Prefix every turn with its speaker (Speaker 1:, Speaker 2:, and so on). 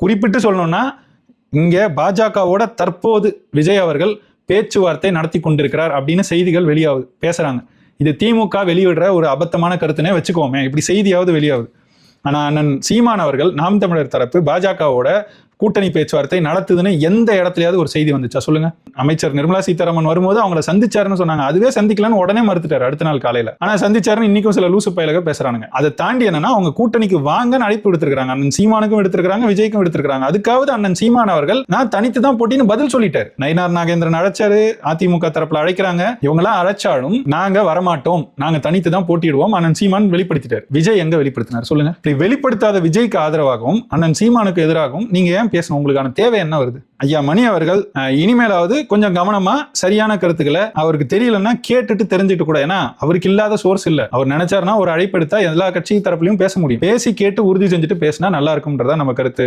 Speaker 1: குறிப்பிட்டு சொல்லணும்னா இங்கே பாஜகவோட தற்போது விஜய் அவர்கள் பேச்சுவார்த்தை நடத்தி கொண்டிருக்கிறார் அப்படின்னு செய்திகள் வெளியாகுது பேசுகிறாங்க இது திமுக வெளியிடுற ஒரு அபத்தமான கருத்துனே வச்சுக்கோமே இப்படி செய்தியாவது வெளியாகுது ஆனால் அண்ணன் சீமான் அவர்கள் நாம் தமிழர் தரப்பு பாஜகவோட கூட்டணி பேச்சுவார்த்தை நடத்துதுன்னு எந்த இடத்துலயாவது ஒரு செய்தி வந்துச்சா? சொல்லுங்க. அமைச்சர் நிர்மலா சீதாராமன் வரும்போது அவங்கள சந்திச்சாருன்னு சொன்னாங்க. அதுவே சந்திக்கலன்னு உடனே மறுத்துட்டாரு அடுத்த நாள் காலையில. ஆனா சந்திச்சாருன்னு இன்னைக்கும் சில லூசு பயலக பேசுறாங்க அதை தாண்டி என்னன்னா அவங்க கூட்டணிக்கு வாங்கன்னு அழைப்பு எடுத்திருக்காங்க அண்ணன் சீமானுக்கும் எடுத்திருக்காங்க விஜய்க்கும் எடுத்திருக்காங்க அதுக்காவது அண்ணன் சீமான் அவர்கள் நான் தனித்து தான் போட்டின்னு பதில் சொல்லிட்டாரு. நயினார் நாகேந்திரன் அழைச்சாரு அதிமுக தரப்புல அழைக்கிறாங்க. இவங்கெல்லாம் அழைச்சாலும் நாங்க வரமாட்டோம். நாங்க தனித்து தான் போட்டிடுவோம் அண்ணன் சீமான் வெளிப்படுத்திட்டார். விஜய் எங்க வெளிப்படுத்தினார்? சொல்லுங்க. இப்படி வெளிப்படுத்தாத விஜய்க்கு ஆதரவாகவும் அண்ணன் சீமானுக்கு எதிராகவும் நீங்க ஏன் பேசணும்? உங்களுக்கான தேவை என்ன வருது? ஐயா மணி அவர்கள் இனிமேலாவது கொஞ்சம் கவனமா சரியான கருத்துக்களை அவருக்கு தெரியலன்னா கேட்டுட்டு தெரிஞ்சுட்டு கூட. ஏன்னா அவருக்கு இல்லாத சோர்ஸ் இல்ல. அவர் நினைச்சாருன்னா ஒரு அழைப்பு எடுத்தா எல்லா கட்சி தரப்புலையும் பேச முடியும். பேசி கேட்டு உறுதி செஞ்சுட்டு பேசினா நல்லா இருக்கும்ன்றதா நம்ம கருத்து.